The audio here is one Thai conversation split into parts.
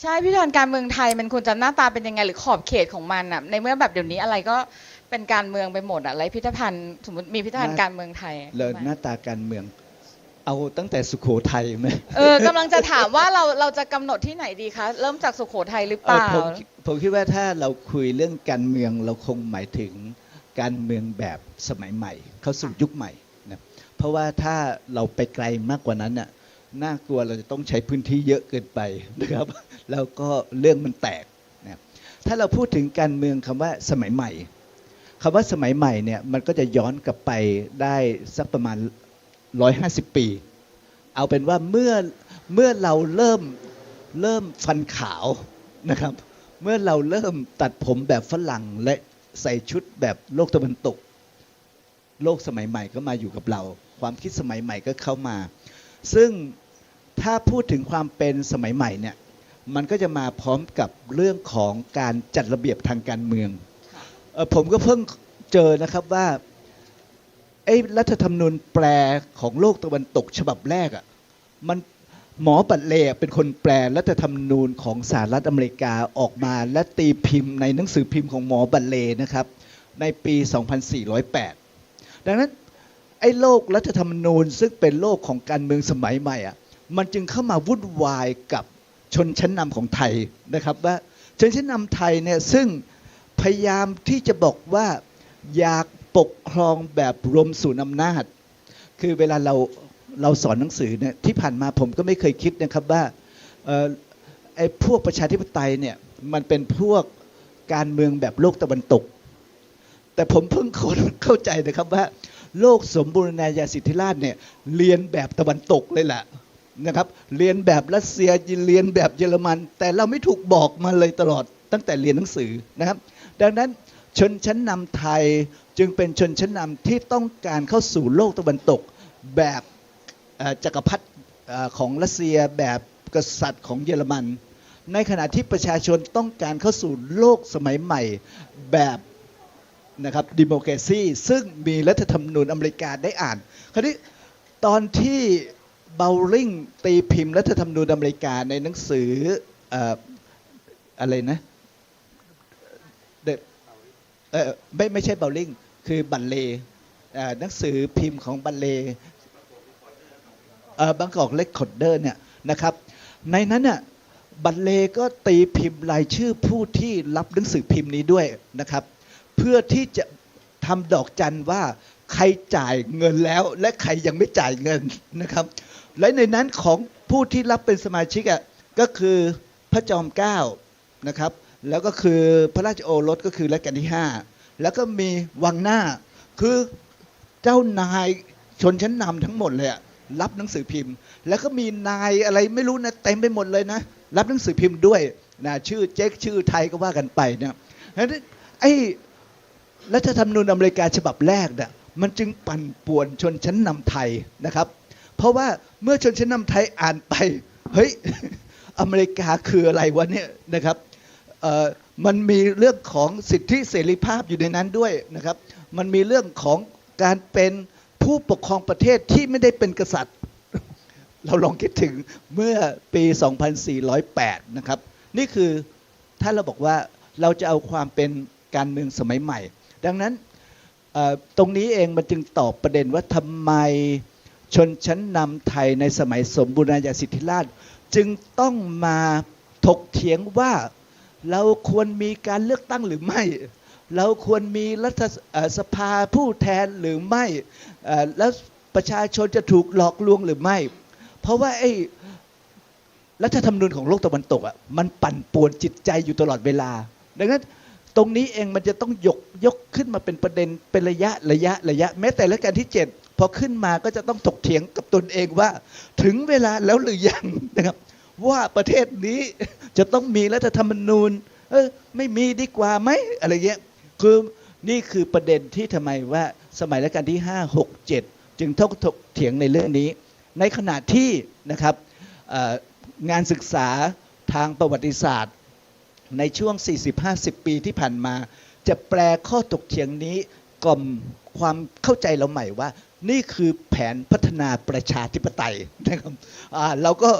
ใช่พิธีกรการเมืองไทยมันควรจะหน้าตาเป็นยังไงหรือขอบเขตของมันอะในเมื่อแบบเดี๋ยวนี้อะไรก็เป็นการเมืองไปหมดอะอะไรพิพิธภัณฑ์สมมติมีพิพิธภัณฑ์การเมืองไทยเลยหน้าตาการเมือง เอาตั้งแต่สุโขทัยไหมเออกำลังจะถามว่าเราเราจะกำหนดที่ไหนดีคะ เริ่มจากสุโขทัยหรือเปเอ่อล่าผมผมคิดว่าถ้าเราคุยเรื่องการเมืองเราคงหมายถึงการเมืองแบบสมัยใหม่ เข้าสู่ยุคใหม่นะเพราะว่าถ้าเราไปไกลมากกว่านั้นน่ะ น่ากลัวเราจะต้องใช้พื้นที่เยอะเกินไปนะครับ แล้วก็เรื่องมันแตกนะถ้าเราพูดถึงการเมืองคำว่าสมัยใหม่คำว่าสมัยใหม่เนี่ยมันก็จะย้อนกลับไปได้สักประมาณ 150 ปี เอาเป็นว่าเมื่อเมื่อเราเริ่มเริ่มฟันขาวนะครับ เมื่อเราเริ่มตัดผมแบบฝรั่งและใส่ชุดแบบโลกตะวันตก โลกสมัยใหม่ก็มาอยู่กับเรา ความคิดสมัยใหม่ก็เข้ามา ซึ่ง ถ้าพูดถึงความเป็นสมัยใหม่เนี่ยมันก็จะมาพร้อมกับเรื่องของการจัดระเบียบทางการเมืองออผมก็เพิ่งเจอนะครับว่าไอ้รัฐธรรมนูญแปลของโลกตะวันตกฉบับแรกอะ่ะมันหมอปัดเลอะเป็นคนแปลรัฐธรรมนูญของสหรัฐอเมริกาออกมาและตีพิมพ์ในหนังสือพิมพ์ของหมอบัลเลนะครับในปี 2408 ดังนั้นไอ้โลกรัฐธรรมนูญซึ่งเป็นโลกของการเมืองสมัยใหม่อะ่ะ มันจึงเข้ามาวุ่นวายกับชนชั้นนำของไทยนะครับว่าชนชั้นนำไทยเนี่ยซึ่งพยายามที่จะบอกว่าอยากปกครองแบบรวมศูนย์อำนาจ คือเวลาเราเราสอนหนังสือเนี่ยที่ผ่านมาผมก็ไม่เคยคิดนะครับว่าออไอ้พวกประชาธิปไตยเนี่ยมันเป็นพวกการเมืองแบบโลกตะวันตก แต่ผมเพิ่งค้นเข้าใจนะครับว่า โลกสมบูรณาญาสิทธิราชเนี่ยเรียนแบบตะวันตกเลยแหละ นะครับเรียนแบบรัสเซียเรียนแบบเยอรมัน แต่เราไม่ถูกบอกมาเลยตลอดตั้งแต่เรียนหนังสือนะครับ ดังนั้นชนชั้นนำไทยจึงเป็นชนชั้นนำที่ต้องการเข้าสู่โลกตะวันตก แบบจักรพรรดิของรัสเซียแบบกษัตริย์ของเยอรมัน ในขณะที่ประชาชนต้องการเข้าสู่โลกสมัยใหม่แบบนะครับดิโมครซีซึ่งมีรัฐธรรมนูญอเมริกาได้อ่าน คราวนี้ตอนที่ เบลลิงตีพิมพ์รัฐธรรมนูญอเมริกาในหนังสืออะไรนะเออไม่ไม่ใช่เบลลิงคือบัลเล่หนังสือพิมพ์ของบัลเลบางกอกเล็กคอดเดอร์เนี่ยนะครับ ในนั้นน่ะบัลเลก็ตีพิมพ์รายชื่อผู้ที่รับหนังสือพิมพ์นี้ด้วยนะครับ เพื่อที่จะทำดอกจันว่าใครจ่ายเงินแล้วและใครยังไม่จ่ายเงินนะครับ และในนั้นของผู้ที่รับเป็นสมาชิกอะก็คือพระจอมเกล้านะครับ แล้วก็คือพระราชโอรสก็คือรัชกาลที่ 5 แล้วก็มีวังหน้า คือเจ้านายชนชั้นนำทั้งหมดเลยรับหนังสือพิมพ์ แล้วก็มีนายอะไรไม่รู้นะเต็มไปหมดเลยนะ รับหนังสือพิมพ์ด้วยนะชื่อเจ๊กชื่อไทยก็ว่ากันไปเนี่ยฉะนั้นไอ้รัฐธรรมนูญอเมริกาฉบับแรกเนี่ยมันจึงปั่นป่วนชนชั้นนำไทยนะครับ เพราะว่าเมื่อชนชั้นนำไทยอ่านไป เฮ้ย อเมริกาคืออะไรวะเนี่ยนะครับมันมีเรื่องของสิทธิเสรีภาพอยู่ในนั้นด้วยนะครับ มันมีเรื่องของการเป็นผู้ปกครองประเทศที่ไม่ได้เป็นกษัตริย์ เราลองคิดถึงเมื่อปี 2408 นะครับ นี่คือถ้าเราบอกว่าเราจะเอาความเป็นการเมืองสมัยใหม่ ดังนั้นตรงนี้เองมันจึงตอบประเด็นว่าทำไม ชนชั้นนำไทยในสมัยสมบูรณาญาสิทธิราช จึงต้องมาถกเถียงว่าเราควรมีการเลือกตั้งหรือไม่ เราควรมีรัฐสภาผู้แทนหรือไม่ แล้วประชาชนจะถูกหลอกลวงหรือไม่ เพราะว่าไอ้รัฐธรรมนูญของโลกตะวันตกอะมันปั่นป่วนจิตใจอยู่ตลอดเวลา ดังนั้นตรงนี้เองมันจะต้องยกยกขึ้นมาเป็นประเด็นเป็นระยะระยะระยะ แม้แต่รัชกาลที่ 7 พอขึ้นมาก็จะต้องถกเถียงกับตนเองว่า ถึงเวลาแล้วหรือยังนะครับ ว่าประเทศนี้จะต้องมีรัฐธรรมนูญ เออไม่มีดีกว่าไหมอะไรเงี้ยคือนี่คือประเด็นที่ทำไมว่าสมัยรัชกาลที่ 5 6 7 จึงต้องถกเถียงในเรื่องนี้ ในขณะที่นะครับงานศึกษาทางประวัติศาสตร์ ในช่วง 40-50 ปีที่ผ่านมา จะแปลข้อตกเถียงนี้กล่อมความเข้าใจเราใหม่ว่า นี่คือแผนพัฒนาประชาธิปไตยนะครับอ่าเราก็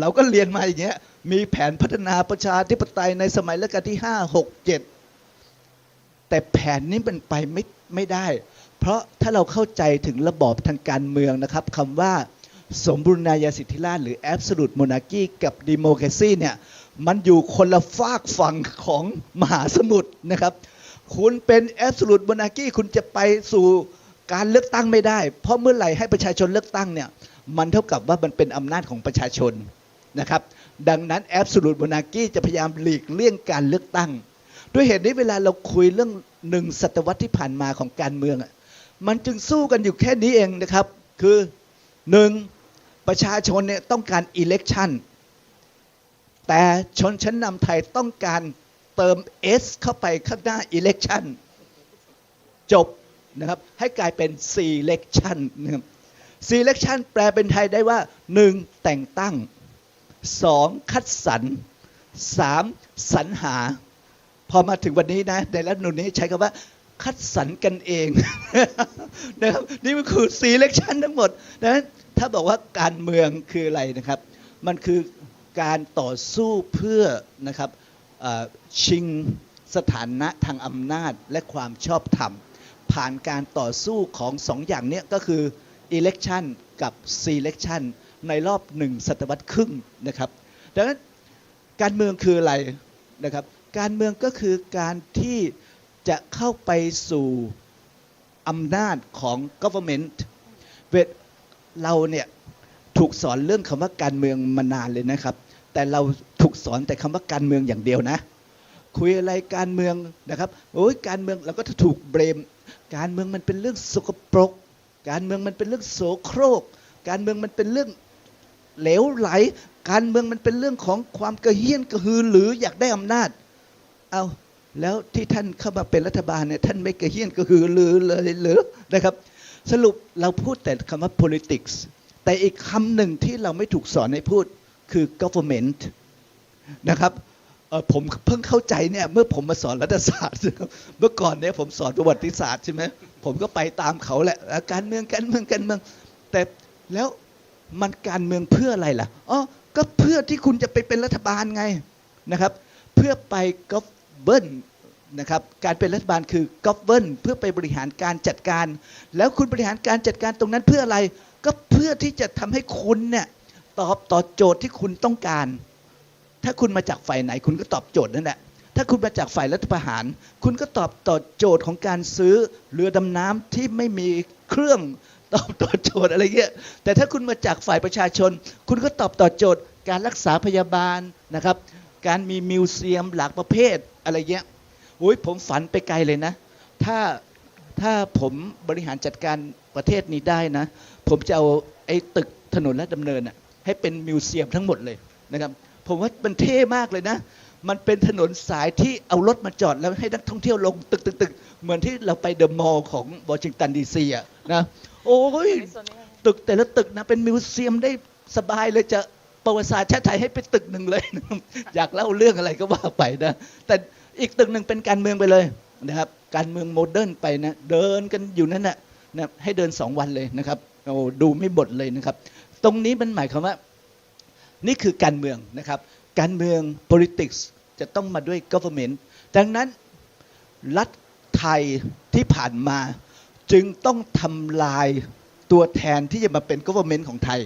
เราก็เรียนมาอย่างเงี้ยมีแผนพัฒนาประชาธิปไตยในสมัยรัชกาลที่ 5 6 7 แต่แผนนี้มันไปไม่ไม่ได้ เพราะถ้าเราเข้าใจถึงระบอบทางการเมืองนะครับคำว่าสมบูรณาญาสิทธิราชหรือ absolute monarchy กับ democracy เนี่ยมันอยู่คนละฝากฝั่งของมหาสมุทรนะครับ คุณเป็น absolute monarchy คุณจะไปสู่ การเลือกตั้งไม่ได้ เพราะเมื่อไหร่ให้ประชาชนเลือกตั้งเนี่ยมันเท่ากับว่ามันเป็นอำนาจของประชาชนนะครับดังนั้น absolute monarchy จะพยายามหลีกเลี่ยงการเลือกตั้ง ด้วยเหตุนี้เวลาเราคุยเรื่องหนึ่งศตวรรษที่ผ่านมาของการเมืองอะมันจึงสู้กันอยู่แค่นี้เองนะครับ คือหนึ่งประชาชนเนี่ยต้องการ election แต่ชนชั้นนำไทยต้องการเติม S เข้าไปข้างหน้า election จบ นะครับให้กลายเป็น selection นะครับ selection แปลเป็นไทยได้ว่า 1. แต่งตั้ง 2. คัดสรร 3. สรรหา พอมาถึงวันนี้นะ ในรัฐนูญนี้ใช้คำว่าคัดสรรกันเองนะครับนี่มันคือ selection ทั้งหมดดังนั้นถ้าบอกว่าการเมืองคืออะไรนะครับ มันคือการต่อสู้เพื่อนะครับชิงสถานะทางอำนาจและความชอบธรรม ผ่านการต่อสู้ของสองอย่างนี้ก็คือ election กับ selection ในรอบหนึ่งศตวรรษครึ่งนะครับดังนั้นการเมืองคืออะไรนะครับ การเมืองก็คือการที่จะเข้าไปสู่อำนาจของ government เวทเราเนี่ยถูกสอนเรื่องคำว่าการเมืองมานานเลยนะครับ แต่เราถูกสอนแต่คำว่าการเมืองอย่างเดียวนะ คุยอะไรการเมืองนะครับโอ้ยการเมืองเราก็จะถูกเบรม การเมืองมันเป็นเรื่องสกปรก การเมืองมันเป็นเรื่องโสโครก การเมืองมันเป็นเรื่องเหลวไหล การเมืองมันเป็นเรื่องของความกระเฮี้ยนกระหือหรืออยากได้อำนาจ เอาแล้วที่ท่านเข้ามาเป็นรัฐบาลเนี่ยท่านไม่กระเฮี้ยนกระหือรือเลยหรือนะครับ สรุปเราพูดแต่คำว่า politics แต่อีกคำหนึ่งที่เราไม่ถูกสอนให้พูดคือ government นะครับ ผมเพิ่งเข้าใจเนี่ยเมื่อผมมาสอนรัฐศาสตร์ เมื่อก่อนเนี่ยผมสอนประวัติศาสตร์ใช่ไหมผมก็ไปตามเขาแหละการเมืองการเมืองการเมือง แต่แล้วมันการเมืองเพื่ออะไรล่ะอ๋อก็เพื่อที่คุณจะไปเป็นรัฐบาลไงนะครับ เพื่อไป govern นะครับการเป็นรัฐบาลคือ govern เพื่อไปบริหารการจัดการ แล้วคุณบริหารการจัดการตรงนั้นเพื่ออะไร ก็เพื่อที่จะทำให้คุณเนี่ยตอบต่อโจทย์ที่คุณต้องการ ถ้าคุณมาจากฝ่ายไหนคุณก็ตอบโจทย์นั่นแหละถ้าคุณมาจากฝ่ายรัฐประหาร คุณก็ตอบต่อโจทย์ของการซื้อเรือดำน้ำที่ไม่มีเครื่องตอบต่อโจทย์อะไรเงี้ยแต่ถ้าคุณมาจากฝ่ายประชาชน คุณก็ตอบต่อโจทย์ การรักษาพยาบาลนะครับ การมีมิวเซียมหลากประเภทอะไรเงี้ยโอ้ยผมฝันไปไกลเลยนะ ถ้าถ้าผมบริหารจัดการประเทศนี้ได้นะ ผมจะเอาไอ้ตึกถนนและดำเนินน่ะให้เป็นมิวเซียมทั้งหมดเลยนะครับ ผมว่ามันเท่มากเลยนะ มันเป็นถนนสายที่เอารถมาจอดแล้วให้นักท่องเที่ยวลงตึกตึกตึกเหมือนที่เราไปเดอะมอลล์ของวอชิงตันดีซีอะนะโอ้ยตึกแต่ละตึกนะเป็นมิวเซียมได้สบายเลยจะประวัติศาสตร์ชาติไทยให้เป็นตึกหนึ่งเลย อยากเล่าเรื่องอะไรก็ว่าไปนะ แต่อีกตึกหนึ่งเป็นการเมืองไปเลยนะครับ การเมืองโมเดิร์นไปนะเดินกันอยู่นั่นนะนะให้เดินสองวันเลยนะครับโอ้ดูไม่หมดเลยนะครับ ตรงนี้มันหมายความว่า นี่คือการเมืองนะครับ การเมือง politics จะต้องมาด้วย government ดังนั้นรัฐไทยที่ผ่านมา จึงต้องทำลายตัวแทนที่จะมาเป็น government ของไทย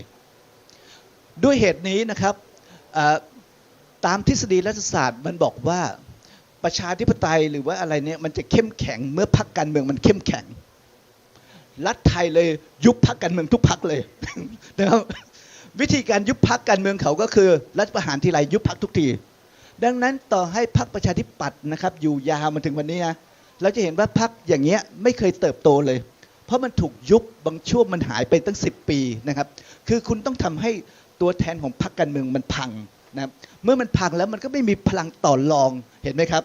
ด้วยเหตุนี้นะครับตามทฤษฎีรัฐศาสตร์มันบอกว่าประชาธิปไตยหรือว่าอะไรเนี่ยมันจะเข้มแข็งเมื่อพรรคการเมืองมันเข้มแข็ง รัฐไทยเลยยุบพรรคการเมืองทุกพรรคเลยนะครับ วิธีการยุบพรรคการเมืองเขาก็คือ รัฐประหารทีไรยุบพรรคทุกที ดังนั้นต่อให้พรรคประชาธิปัตย์นะครับ อยู่ยาวมาถึงวันนี้นะเราจะเห็นว่าพรรคอย่างเงี้ยไม่เคยเติบโตเลย เพราะมันถูกยุบบางช่วงมันหายไปตั้ง 10 ปีนะครับ คือคุณต้องทำให้ตัวแทนของพรรคการเมืองมันพังนะครับเมื่อมันพังแล้วมันก็ไม่มีพลังต่อรองเห็นไหมครับ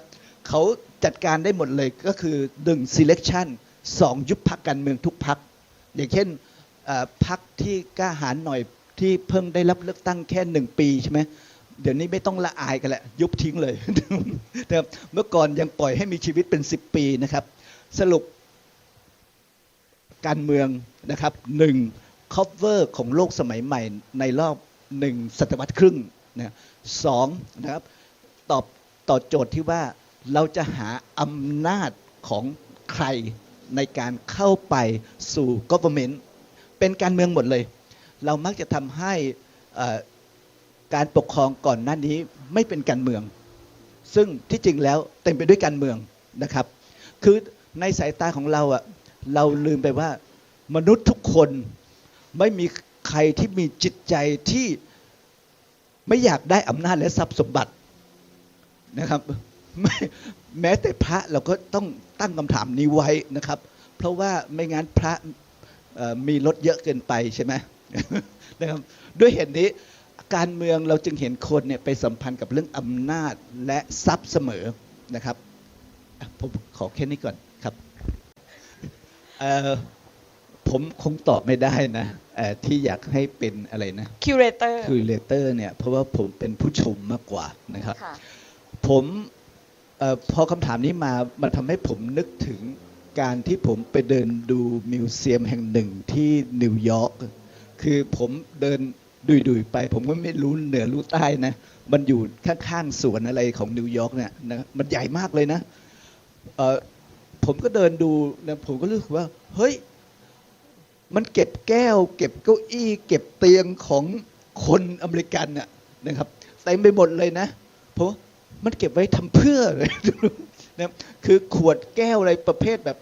เขาจัดการได้หมดเลยก็คือหนึ่ง selection สองยุบพรรคการเมืองทุกพรรคอย่างเช่นพรรคที่กล้าหาญหน่อย ที่เพิ่งได้รับเลือกตั้งแค่หนึ่งปีใช่ไหมเดี๋ยวนี้ไม่ต้องละอายกันแหละ ยุบทิ้งเลยนะครับเมื่อก่อนยังปล่อยให้มีชีวิตเป็น10ปีนะครับ สรุปการเมืองนะครับหนึ่ง cover ของโลกสมัยใหม่ในรอบหนึ่งศตวรรษครึ่งนะสองนะครับตอบตอโจทย์ที่ว่าเราจะหาอำนาจของใครในการเข้าไปสู่ government เป็นการเมืองหมดเลย เรามักจะทำให้การปกครองก่อนหน้านี้ไม่เป็นการเมือง ซึ่งที่จริงแล้วเต็มไปด้วยการเมืองนะครับ คือในสายตาของเราอะเราลืมไปว่ามนุษย์ทุกคนไม่มีใครที่มีจิตใจที่ไม่อยากได้อำนาจและทรัพย์สมบัตินะครับแม้แต่พระเราก็ต้องตั้งคำถามนี้ไว้นะครับ เพราะว่าไม่งั้นพระมีรถเยอะเกินไปใช่ไหม นะครับด้วยเหตุนี้การเมืองเราจึงเห็นคนเนี่ยไปสัมพันธ์กับเรื่องอำนาจและทรัพย์เสมอนะครับอะผมขอแค่นี้ก่อนครับเอ่อผมคงตอบไม่ได้นะเอ่อที่อยากให้เป็นอะไรนะคิวเรเตอร์คือเลเตอร์เนี่ยเพราะว่าผมเป็นผู้ชมมากกว่านะครับค่ะผมเออพอคำถามนี้มามันทำให้ผมนึกถึงการที่ผมไปเดินดูมิวเซียมแห่งหนึ่งที่นิวยอร์ก คือผมเดินดุยๆไป ผมก็ไม่รู้เหนือรู้ใต้นะ มันอยู่ข้างๆสวนอะไรของนิวยอร์กเนี่ยนะมันใหญ่มากเลยนะเออผมก็เดินดูนะผมก็รู้สึกว่า เฮ้ย มันเก็บแก้ว เก็บเก้าอี้ เก็บเตียงของคนอเมริกันน่ะนะครับเต็มไปหมดเลยนะเพราะมันเก็บไว้ทำเพื่อเลยนะคือขวดแก้วอะไรประเภทแบบ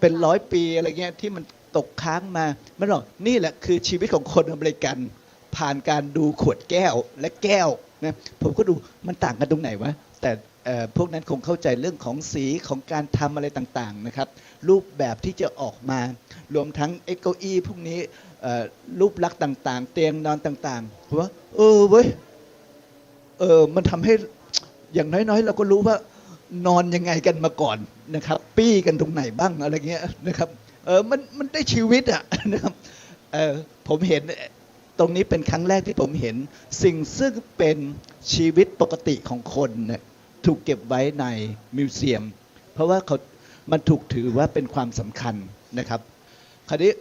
เป็นร้อยปีอะไรเงี้ยที่มัน ตกค้างมาไม่หรอกนี่แหละคือชีวิตของคนอเมริกัน ผ่านการดูขวดแก้วและแก้วนะผมก็ดูมันต่างกันตรงไหนวะแต่พวกนั้นคงเข้าใจเรื่องของสีของการทำอะไรต่างๆนะครับ รูปแบบที่จะออกมา รวมทั้งเอเก้าอี้พวกนี้รูปลักษณ์ต่าง ๆ เตียงนอนต่างๆผมว่า เออเว้ยเออมันทำให้อย่างน้อยๆ เราก็รู้ว่านอนยังไงกันมาก่อนนะครับ ปี้กันตรงไหนบ้างอะไรเงี้ยนะครับ เออมันมันได้ชีวิตอะนะครับเออผมเห็นตรงนี้เป็นครั้งแรกที่ผมเห็น สิ่งซึ่งเป็นชีวิตปกติของคนเนี่ยถูกเก็บไว้ในมิวเซียม เพราะว่าเขามันถูกถือว่าเป็นความสำคัญนะครับ คราวนี้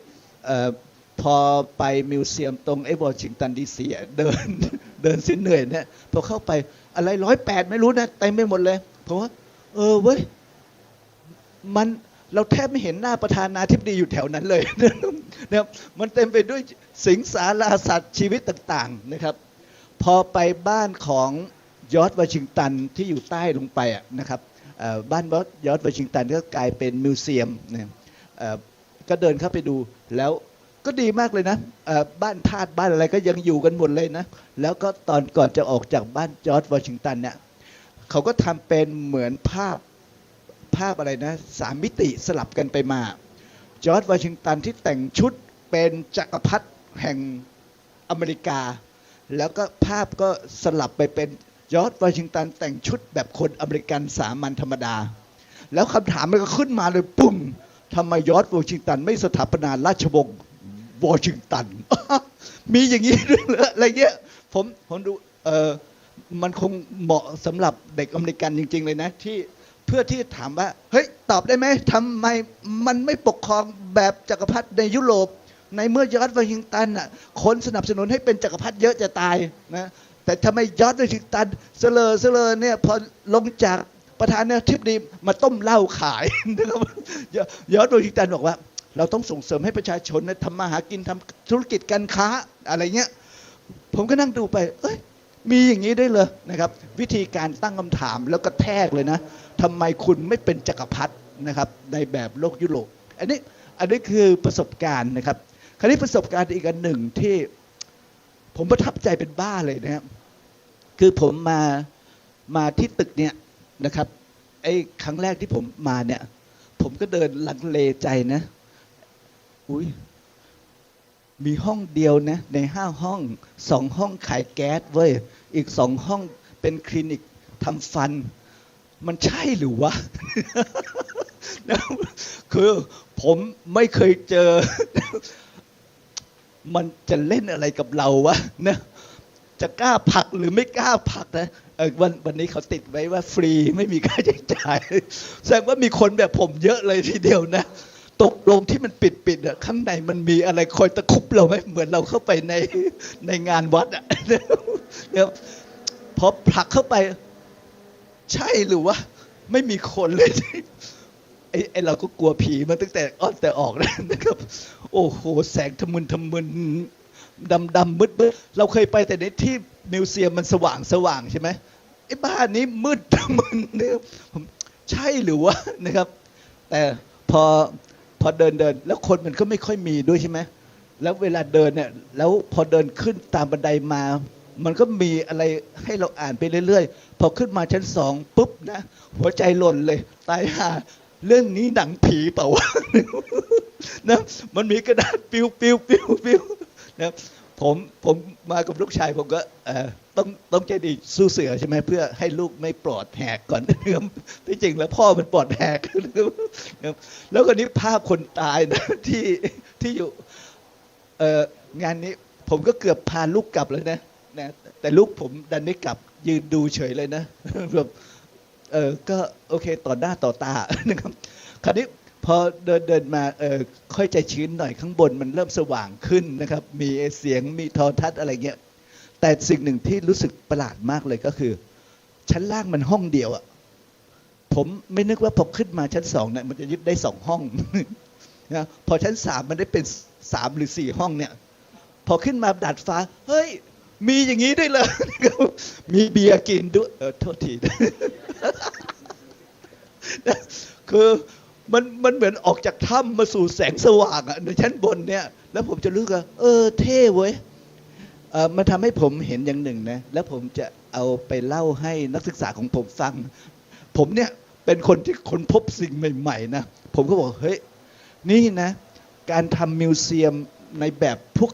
พอไปมิวเซียมตรงไอ้วอชิงตันดีซีเดินเดินสิ้นเหนื่อยเนี่ยพอเข้าไปอะไรร้อยแปดไม่รู้นะเต็มไปหมดเลย เพราะว่า เออเว้ยมัน เราแทบไม่เห็นหน้าประธานาธิบดีอยู่แถวนั้นเลยนะครับมันเต็มไปด้วยสิงสาราสัตว์ชีวิตต่างๆนะครับ พอไปบ้านของยอร์ดวอชิงตันที่อยู่ใต้ลงไปนะครับบ้านยอร์ดวอชิงตันก็กลายเป็นมิวเซียมนะเอ่อก็เดินเข้าไปดูแล้วก็ดีมากเลยนะบ้านทาสบ้านอะไรก็ยังอยู่กันหมดเลยนะ แล้วก็ตอนก่อนจะออกจากบ้านจอร์ดวอชิงตันเนี่ยเขาก็ทำเป็นเหมือนภาพ ภาพอะไรนะสามมิติสลับกันไปมา จอร์ดวอชิงตันที่แต่งชุดเป็นจักรพรรดิแห่งอเมริกา แล้วก็ภาพก็สลับไปเป็นจอร์ดวอชิงตันแต่งชุดแบบคนอเมริกันสามัญธรรมดา แล้วคำถามมันก็ขึ้นมาเลยปุ้งทำไมยอร์ดวอชิงตันไม่สถาปนาราชวงศ์วอชิงตัน มีอย่างนี้ด้วยเหรออะไรเงี้ยผมผมดูเออมันคงเหมาะสำหรับเด็กอเมริกันจริง ๆ เลยนะ ที่ เพื่อที่ถามว่า เฮ้ย ตอบได้ไหมทำไมมันไม่ปกครองแบบจักรพรรดิในยุโรป ในเมื่อยอร์ดวอชิงตันอะคนสนับสนุนให้เป็นจักรพรรดิเยอะจะตายนะแต่ทำไมยอร์ดวอชิงตันเสลอเสลอเนี่ยพอลงจากประธานาธิบดีมาต้มเหล้าขายนะครับยอร์ดวอชิงตันบอกว่า เราต้องส่งเสริมให้ประชาชนนะทำมาหากินทำธุรกิจการค้าอะไรเงี้ยผมก็นั่งดูไป เอ้ยมีอย่างนี้ได้เลยนะครับ วิธีการตั้งคำถามแล้วก็แทกเลยนะ ทำไมคุณไม่เป็นจักรพรรดินะครับในแบบโลกยุโรปอันนี้อันนี้คือประสบการณ์นะครับ คราวนี้ประสบการณ์อีกอันหนึ่งที่ผมประทับใจเป็นบ้าเลยนะครับคือผมมามาที่ตึกเนี่ยนะครับไอ้ครั้งแรกที่ผมมาเนี่ย ผมก็เดินลังเลใจนะ อุ้ยมีห้องเดียวนะ ในห้าห้องสองห้องขายแก๊สเว้ยอีกสองห้องเป็นคลินิกทำฟัน มันใช่หรือวะคือผมไม่เคยเจอ มันจะเล่นอะไรกับเราวะนะจะกล้าผลักหรือไม่กล้าผลักนะวันวันนี้เขาติดไว้ว่าฟรีไม่มีค่าใช้จ่ายแสดงว่ามีคนแบบผมเยอะเลยทีเดียวนะตกลงที่มันปิดปิดๆอะข้างในมันมีอะไรคอยตะคุบเราไหมเหมือนเราเข้าไปในในงานวัดอะเดี๋ยวพอผลักเข้าไป ใช่หรือว่าไม่มีคนเลยไอ้ไอเราก็กลัวผีมาตั้งแต่อ้อนแต่ออกแล้วนะครับ โอ้โห แสงทะมึนทะมึนดำดำมืดมืดเราเคยไปแต่ในที่มิวเซียมมันสว่างสว่างใช่ไหมไอ้บ้านนี้มืดทะมึนเนี่ยใช่หรือว่านะครับ แต่พอพอเดินเดิน แล้วคนมันก็ไม่ค่อยมีด้วยใช่ไหมแล้วเวลาเดินเนี่ยแล้วพอเดินขึ้นตามบันไดมา มันก็มีอะไรให้เราอ่านไปเรื่อยๆ พอขึ้นมาชั้นสองปุ๊บนะ หัวใจหล่นเลย ตายห่าเรื่องนี้หนังผีเปล่าวะนะมันมีกระดาษปิวปิวปิวปิวนะผมผมมากับลูกชายผมก็เออต้องต้องใจดีสู้เสือใช่ไหมเพื่อให้ลูกไม่ปลอดแหกก่อนนะครับที่จริงแล้วพ่อมันปลอดแหกนะครับแล้วก็นี้ภาพคนตายนะที่ที่อยู่เอองานนี้ผมก็เกือบพาลูกกลับเลยนะ นะแต่ลูกผมดันไม่กลับยืนดูเฉยเลยนะแบบเออก็โอเคต่อหน้าต่อตานะครับคราวนี้พอเดินเดินมาเออค่อยใจชื้นหน่อยข้างบนมันเริ่มสว่างขึ้นนะครับ มีเสียงมีโทอทัศน์อะไรเงี้ยแต่สิ่งหนึ่งที่รู้สึกประหลาดมากเลยก็คือ ชั้นล่างมันห้องเดียวอะ่ะผมไม่นึกว่าพอขึ้นมาชั้นสองเนี่ยมันจะยึดได้สองห้องนะพอชั้นสามมันได้เป็นสามหรือสี่ห้องเนี่ย พอขึ้นมาดาดฟ้า เฮ้ย มีอย่างนี้ด้วยเลยมีเบียร์กินด้วย เออโทษที คือมันมันเหมือนออกจากถ้ำมาสู่แสงสว่างอะในชั้นบนเนี่ย แล้วผมจะรู้ว่าเออ เท่เว้ยเออมันทำให้ผมเห็นอย่างหนึ่งนะ แล้วผมจะเอาไปเล่าให้นักศึกษาของผมฟัง ผมเนี่ยเป็นคนที่ค้นพบสิ่งใหม่ๆนะ ผมก็บอก เฮ้ย นี่นะ การทำมิวเซียมในแบบพวก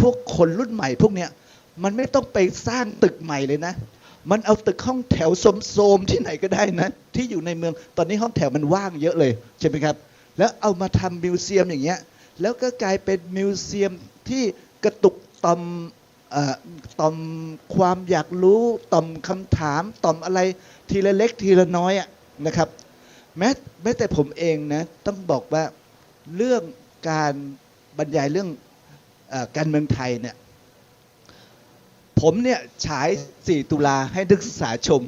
พวกคนรุ่นใหม่พวกเนี้ย มันไม่ต้องไปสร้างตึกใหม่เลยนะ มันเอาตึกห้องแถวโสมๆที่ไหนก็ได้นะ ที่อยู่ในเมือง ตอนนี้ห้องแถวมันว่างเยอะเลยใช่ไหมครับ แล้วเอามาทำมิวเซียมอย่างเงี้ย แล้วก็กลายเป็นมิวเซียมที่กระตุกต่อมอ่อต่อมความอยากรู้ต่อมคำถามต่อมอะไรทีละเล็กทีละน้อยอะนะครับ แม้แม้แต่ผมเองนะต้องบอกว่าเรื่องการบรรยายเรื่องอการเมืองไทยเนี่ย ผมเนี่ยฉาย 4 ตุลาให้นักศึกษาชม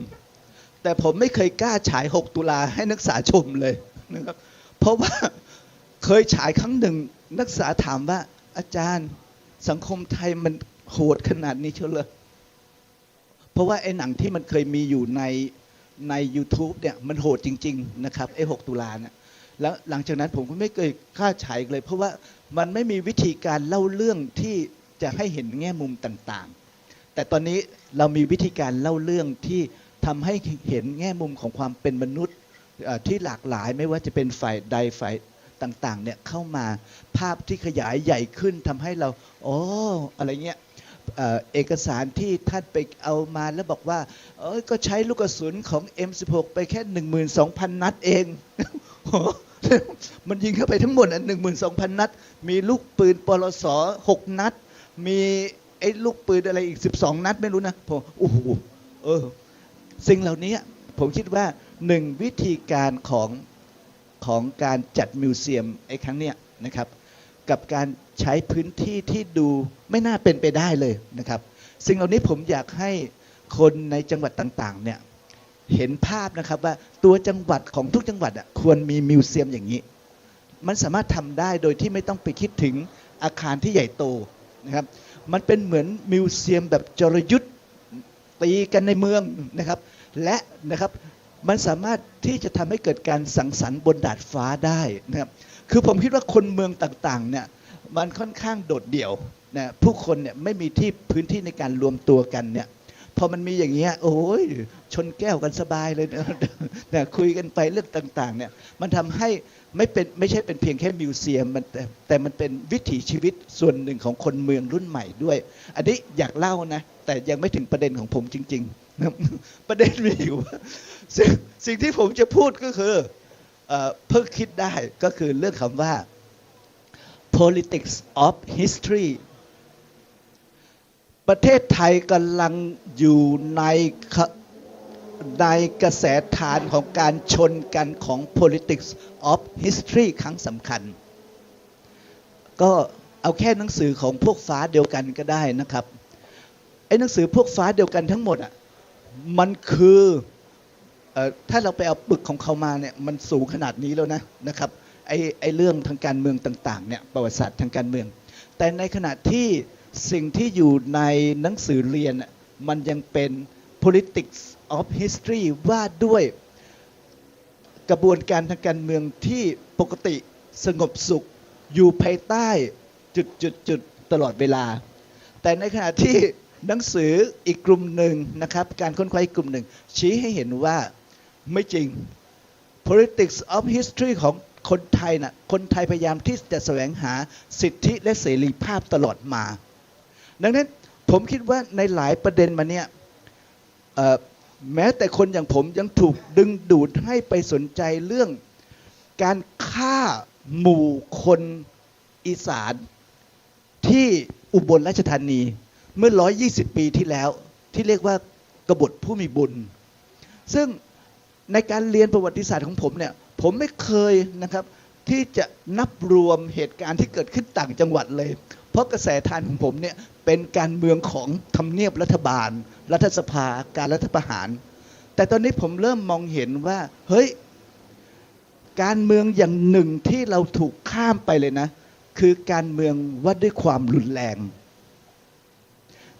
แต่ผมไม่เคยกล้าฉาย 6 ตุลาให้นักศึกษาชมเลยนะครับเพราะว่าเคยฉายครั้งหนึ่ง นักศึกษาถามว่าอาจารย์สังคมไทยมันโหดขนาดนี้เชียวเลยเพราะว่าไอ้หนังที่มันเคยมีอยู่ในใน u t u b e เนี่ยมันโหดจริง ๆ นะครับไอ้6ตุลาเนี่ยแล้วหลังจากนั้นผมก็ไม่เคยกล้าฉายเลย เพราะว่ามันไม่มีวิธีการเล่าเรื่องที่จะให้เห็นแง่มุมต่างๆ แต่ตอนนี้เรามีวิธีการเล่าเรื่องที่ทำให้เห็นแง่มุมของความเป็นมนุษย์ที่หลากหลายไม่ว่าจะเป็นฝ่ายใดฝ่ายต่างๆเนี่ยเข้ามาภาพที่ขยายใหญ่ขึ้นทำให้เราอ๋ออะไรเงี้ยเอ่อเอกสารที่ท่านไปเอามาแล้วบอกว่าเอ้ยก็ใช้ลูกกระสุนของ M16 ไปแค่ 12,000 นัดเอง มันยิงเข้าไปทั้งหมดอะ12,000 นัด มีลูกปืนปลส6นัด มี ไอ้ลูกปืนอะไรอีก 12 นัดไม่รู้นะผมโอ้โหเออ สิ่งเหล่านี้ผมคิดว่าหนึ่งวิธีการของของการจัดมิวเซียมไอ้ครั้งเนี้ยนะครับ กับการใช้พื้นที่ที่ดูไม่น่าเป็นไปได้เลยนะครับ สิ่งเหล่านี้ผมอยากให้คนในจังหวัดต่างๆเนี่ยเห็นภาพนะครับว่าตัวจังหวัดของทุกจังหวัดอะควรมีมิวเซียมอย่างนี้ มันสามารถทำได้โดยที่ไม่ต้องไปคิดถึงอาคารที่ใหญ่โตนะครับ มันเป็นเหมือนมิวเซียมแบบจรยุทธ์ตีกันในเมืองนะครับ และนะครับมันสามารถที่จะทำให้เกิดการสังสรรค์บนดาดฟ้าได้นะครับ คือผมคิดว่าคนเมืองต่างๆเนี่ยมันค่อนข้างโดดเดี่ยวนะผู้คนเนี่ยไม่มีที่พื้นที่ในการรวมตัวกันเนี่ยพอมันมีอย่างเงี้ยโอ้ยชนแก้วกันสบายเลยนะนะคุยกันไปเรื่องต่างๆเนี่ยมันทำให้ ไม่เป็นไม่ใช่เป็นเพียงแค่มิวเซียมมันแต่แต่มันเป็นวิถีชีวิตส่วนหนึ่งของคนเมืองรุ่นใหม่ด้วย อันนี้อยากเล่านะ แต่ยังไม่ถึงประเด็นของผมจริงๆนะครับประเด็นมีอยู่สิ่งสิ่งที่ผมจะพูดก็คือเพิ่งคิดได้ก็คือเรื่องคำว่า politics of history ประเทศไทยกำลังอยู่ใน ในกระแสฐานของการชนกันของ politics of history ครั้งสำคัญ ก็เอาแค่หนังสือของพวกฟ้าเดียวกันก็ได้นะครับ ไอ้หนังสือพวกฟ้าเดียวกันทั้งหมดอะมันคืออถ้าเราไปเอาปึกของเขามาเนี่ยมันสูงขนาดนี้แล้วนะนะครับไอ้ไอ้เรื่องทางการเมืองต่างๆเนี่ยประวัติศาสตร์ทางการเมือง แต่ในขณะที่สิ่งที่อยู่ในหนังสือเรียนน่ะมันยังเป็น politics of history ว่าด้วยกระบวนการทางการเมืองที่ปกติสงบสุขอยู่ภายใต้จุดจุดจุดตลอดเวลา แต่ในขณะที่หนังสืออีกกลุ่มหนึ่งนะครับ การค้นคว้าอีกกลุ่มหนึ่ง ชี้ให้เห็นว่าไม่จริง politics of history ของคนไทยนะ่ะคนไทยพยายามที่จะแสวงหาสิทธิและเสรีภาพตลอดมา ดังนั้นผมคิดว่าในหลายประเด็นมาเนี่ย แม้แต่คนอย่างผมยังถูกดึงดูดให้ไปสนใจเรื่องการฆ่าหมู่คนอีสานที่อุบลราชธานีเมื่อ 120 ปีที่แล้ว ที่เรียกว่ากบฏผู้มีบุญ ซึ่งในการเรียนประวัติศาสตร์ของผมเนี่ยผมไม่เคยนะครับที่จะนับรวมเหตุการณ์ที่เกิดขึ้นต่างจังหวัดเลย เพราะกระแสทานของผมเนี่ย เป็นการเมืองของทำเนียบรัฐบาล รัฐสภาการรัฐประหาร แต่ตอนนี้ผมเริ่มมองเห็นว่า เฮ้ย การเมืองอย่างหนึ่งที่เราถูกข้ามไปเลยนะ คือการเมืองว่าด้วยความรุนแรง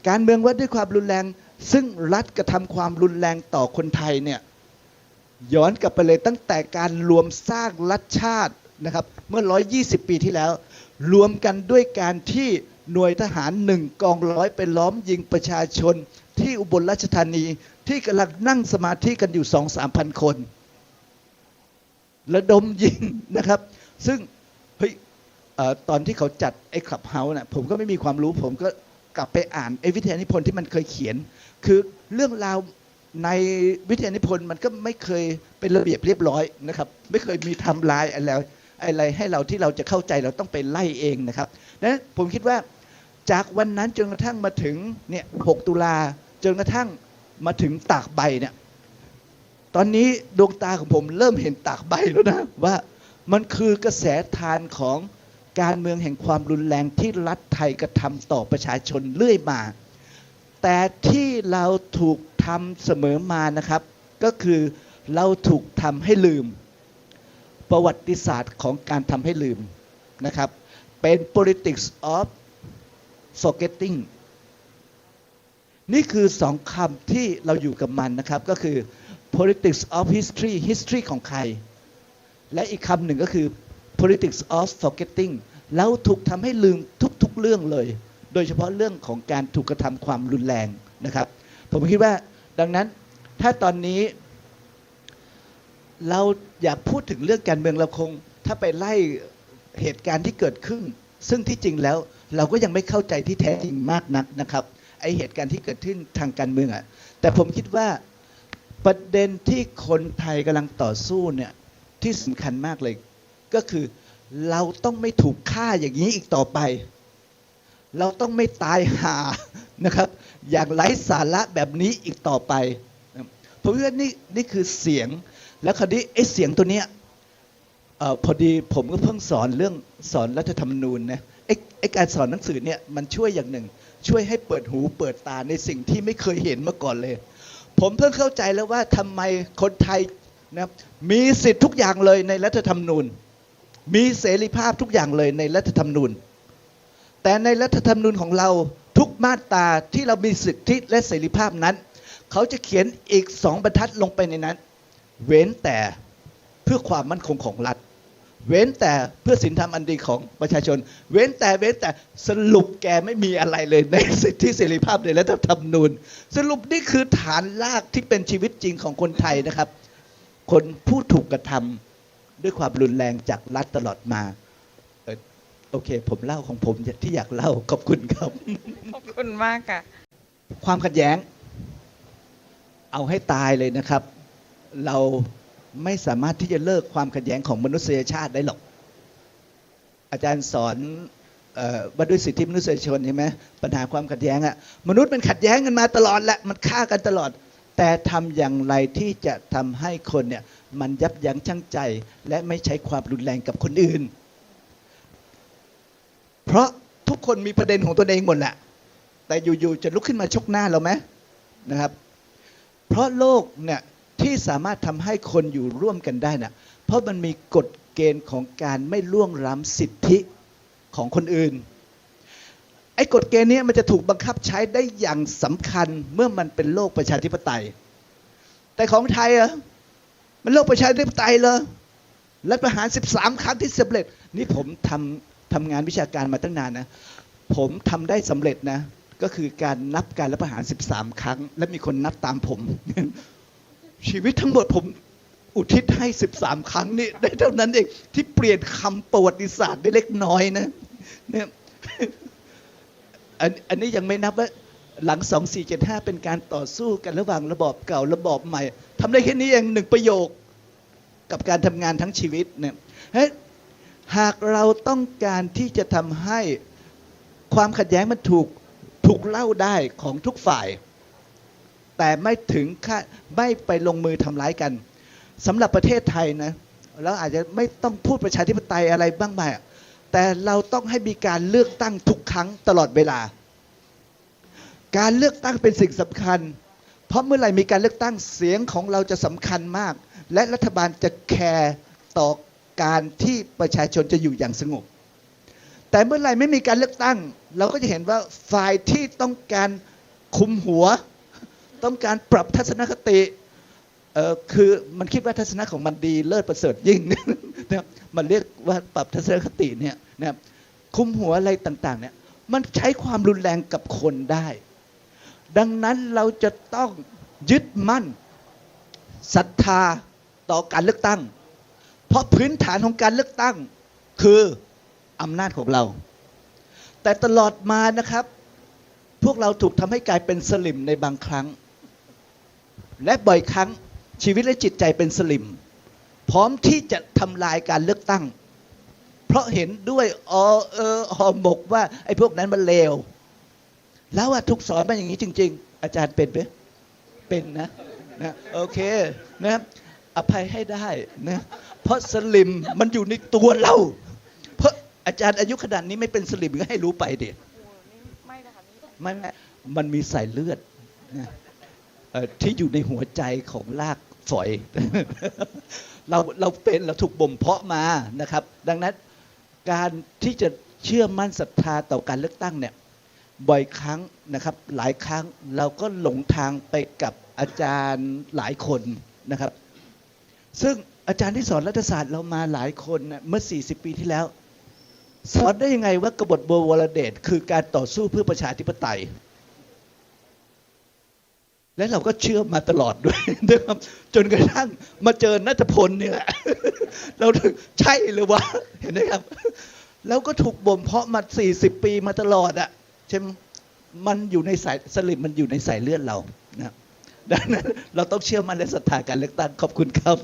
การเมืองว่าด้วยความรุนแรง ซึ่งรัฐกระทำความรุนแรงต่อคนไทยเนี่ยย้อนกลับไปเลยตั้งแต่การรวมสร้างรัฐชาตินะครับ เมื่อ 120 ปีที่แล้ว รวมกันด้วยการที่ หน่วยทหารหนึ่งกองร้อยไปล้อมยิงประชาชนที่อุบลราชธานีที่กำลังนั่งสมาธิกันอยู่สองสามพันคนระดมยิงนะครับ ซึ่งเฮ้ยตอนที่เขาจัดไอ้คลับเฮาส์น่ะผมก็ไม่มีความรู้ผมก็กลับไปอ่านไอ้วิทยานิพนธ์ที่มันเคยเขียน คือเรื่องราวในวิทยานิพนธ์มันก็ไม่เคยเป็นระเบียบเรียบร้อยนะครับ ไม่เคยมีทำลายอะไรอะไรให้เราที่เราจะเข้าใจเราต้องไปไล่เองนะครับดังนั้นผมคิดว่า จากวันนั้นจนกระทั่งมาถึงเนี่ย6ตุลาจนกระทั่งมาถึงตากใบเนี่ยตอนนี้ดวงตาของผมเริ่มเห็นตากใบแล้วนะว่ามันคือกระแสทานของการเมืองแห่งความรุนแรงที่รัฐไทยกระทำต่อประชาชนเรื่อยมา แต่ที่เราถูกทำเสมอมานะครับ ก็คือเราถูกทำให้ลืม ประวัติศาสตร์ของการทำให้ลืมนะครับ เป็น politics of forgetting นี่คือสองคำที่เราอยู่กับมันนะครับ ก็คือ politics of history history ของใคร และอีกคำหนึ่งก็คือ politics of forgetting เราถูกทำให้ลืมทุกๆเรื่องเลย โดยเฉพาะเรื่องของการถูกกระทำความรุนแรงนะครับ ผมคิดว่าดังนั้นถ้าตอนนี้ เราอยากพูดถึงเรื่องการเมืองเราคง ถ้าไปไล่เหตุการณ์ที่เกิดขึ้น ซึ่งที่จริงแล้ว เราก็ยังไม่เข้าใจที่แท้จริงมากนักนะครับไอเหตุการณ์ที่เกิดขึ้นทางการเมืองอะ่ะแต่ผมคิดว่าประเด็นที่คนไทยกำลังต่อสู้เนี่ยที่สำคัญมากเลย ก็คือเราต้องไม่ถูกฆ่าอย่างนี้อีกต่อไป เราต้องไม่ตายหานะครับ อย่างไร้สาระแบบนี้อีกต่อไปผมคิดว่านี่นี่คือเสียงแล้วคราวนี้ไอ้เสียงตัวเนี้ยอพอดีผมก็เพิ่งสอนเรื่องสอนรัฐธรรมนูญนะ ไอ้ไอ้การสอนหนังสือเนี่ยมันช่วยอย่างหนึ่ง ช่วยให้เปิดหูเปิดตาในสิ่งที่ไม่เคยเห็นมาก่อนเลย ผมเพิ่งเข้าใจแล้วว่าทำไมคนไทยนะมีสิทธิ์ทุกอย่างเลยในรัฐธรรมนูญ มีเสรีภาพทุกอย่างเลยในรัฐธรรมนูญ แต่ในรัฐธรรมนูญของเราทุกมาตราที่เรามีสิทธิและเสรีภาพนั้น เขาจะเขียนอีกสองบรรทัดลงไปในนั้น เว้นแต่เพื่อความมั่นคงของรัฐ เว้นแต่เพื่อสินธรรมอันดีของประชาชน เว้นแต่เว้นแต่สรุปแกไม่มีอะไรเลยในสิทธิเสรีภาพในรัฐธรรมนูญ สรุปนี่คือฐานรากที่เป็นชีวิตจริงของคนไทยนะครับ คนผู้ถูกกระทำด้วยความรุนแรงจากรัฐตลอดมาเอ่อโอเค ผมเล่าของผมที่อยากเล่าขอบคุณครับ ขอบคุณมากค่ะความขัดแย้ง เอาให้ตายเลยนะครับ เรา ไม่สามารถที่จะเลิกความขัดแย้งของมนุษยชาติได้หรอก อาจารย์สอนออว่าด้วยสิทธิมนุษยชนใช่ไหมปัญหาความขัดแย้งอะมนุษย์มันขัดแย้งกันมาตลอดแหละมันฆ่ากันตลอด แต่ทำอย่างไรที่จะทำให้คนเนี่ยมันยับยั้งชั่งใจ และไม่ใช้ความรุนแรงกับคนอื่น เพราะทุกคนมีประเด็นของตัวเองหมดแหละ แต่อยู่ๆจะลุกขึ้นมาชกหน้าเราไหมนะครับ เพราะโลกเนี่ย ที่สามารถทำให้คนอยู่ร่วมกันได้น่ะเพราะมันมีกฎเกณฑ์ของการไม่ล่วงล้ำสิทธิของคนอื่น ไอ้กฎเกณฑ์นี้มันจะถูกบังคับใช้ได้อย่างสำคัญเมื่อมันเป็นโลกประชาธิปไตย แต่ของไทยอะมันโลกประชาธิปไตยเลยรัฐประหาร 13 ครั้งที่สำเร็จ นี่ผมทำทำงานวิชาการมาตั้งนานนะ ผมทำได้สำเร็จนะ ก็คือการนับการรัฐประหาร 13 ครั้ง และมีคนนับตามผม ชีวิตทั้งหมดผมอุทิศให้ 13 ครั้งนี่ได้เท่านั้นเองที่เปลี่ยนคำประวัติศาสตร์ได้เล็กน้อยนะเนี่ยอันนี้ยังไม่นับว่าหลัง 2475 เป็นการต่อสู้กันระหว่างระบอบเก่าระบอบใหม่ทำได้แค่นี้เองหนึ่งประโยคกับการทำงานทั้งชีวิตเนี่ยเฮ้ยหากเราต้องการที่จะทำให้ความขัดแย้งมันถูกถูกเล่าได้ของทุกฝ่าย แต่ไม่ถึงขั้นไม่ไปลงมือทำร้ายกันสำหรับประเทศไทยนะเราอาจจะไม่ต้องพูดประชาธิปไตยอะไรบ้างไหมอะแต่เราต้องให้มีการเลือกตั้งทุกครั้งตลอดเวลา การเลือกตั้งเป็นสิ่งสำคัญ เพราะเมื่อไหร่มีการเลือกตั้งเสียงของเราจะสำคัญมาก และรัฐบาลจะแคร์ต่อการที่ประชาชนจะอยู่อย่างสงบ แต่เมื่อไหร่ไม่มีการเลือกตั้ง เราก็จะเห็นว่าฝ่ายที่ต้องการคุมหัว ต้องการปรับทัศนคติเอ่อคือมันคิดว่าทัศนะของมันดีเลิศประเสริฐยิ่งนะครับมันเรียกว่าปรับทัศนคติเนี่ยนะครับคุมหัวอะไรต่างๆเนี่ยมันใช้ความรุนแรงกับคนได้ ดังนั้นเราจะต้องยึดมั่นศรัทธาต่อการเลือกตั้ง เพราะพื้นฐานของการเลือกตั้งคืออำนาจของเรา แต่ตลอดมานะครับ พวกเราถูกทำให้กลายเป็นสลิมในบางครั้ง และบ่อยครั้งชีวิตและจิตใจเป็นสลิม พร้อมที่จะทำลายการเลือกตั้ง เพราะเห็นด้วยออเออหอหมกว่าไอ้พวกนั้นมันเลว แล้วอะทุกสอนมาอย่างนี้จริง ๆ อาจารย์เป็นไหมเป็นนะนะโอเคนะอภัยให้ได้นะเพราะสลิมมันอยู่ในตัวเรา เพราะอาจารย์อายุขนาดนี้ไม่เป็นสลิมก็ให้รู้ไปเด็ดไม่นะคะไม่ไม่มันมีสายเลือดนะ ที่อยู่ในหัวใจของรากฝอย เราเราเป็นเราถูกบ่มเพาะมานะครับ ดังนั้นการที่จะเชื่อมั่นศรัทธาต่อการเลือกตั้งเนี่ยบ่อยครั้งนะครับหลายครั้งเราก็หลงทางไปกับอาจารย์หลายคนนะครับ ซึ่งอาจารย์ที่สอนรัฐศาสตร์เรามาหลายคนนะเมื่อ 40 ปีที่แล้ว สอนได้ยังไงว่ากบฏบัววรเดชคือการต่อสู้เพื่อประชาธิปไตย และเราก็เชื่อมาตลอดด้วยนะครับจนกระทั่งมาเจอนัทพลเนี่ยแหละเราถึงใช่หรือวะเห็นไหมครับ แล้วก็ถูกบ่มเพาะมา 40 ปีมาตลอดอะใช่ไหมมันอยู่ในสายสลิมมันอยู่ในสายเลือดเรานะดังนั้นเราต้องเชื่อมั่นและศรัทธาการเลือกตั้งขอบคุณครับ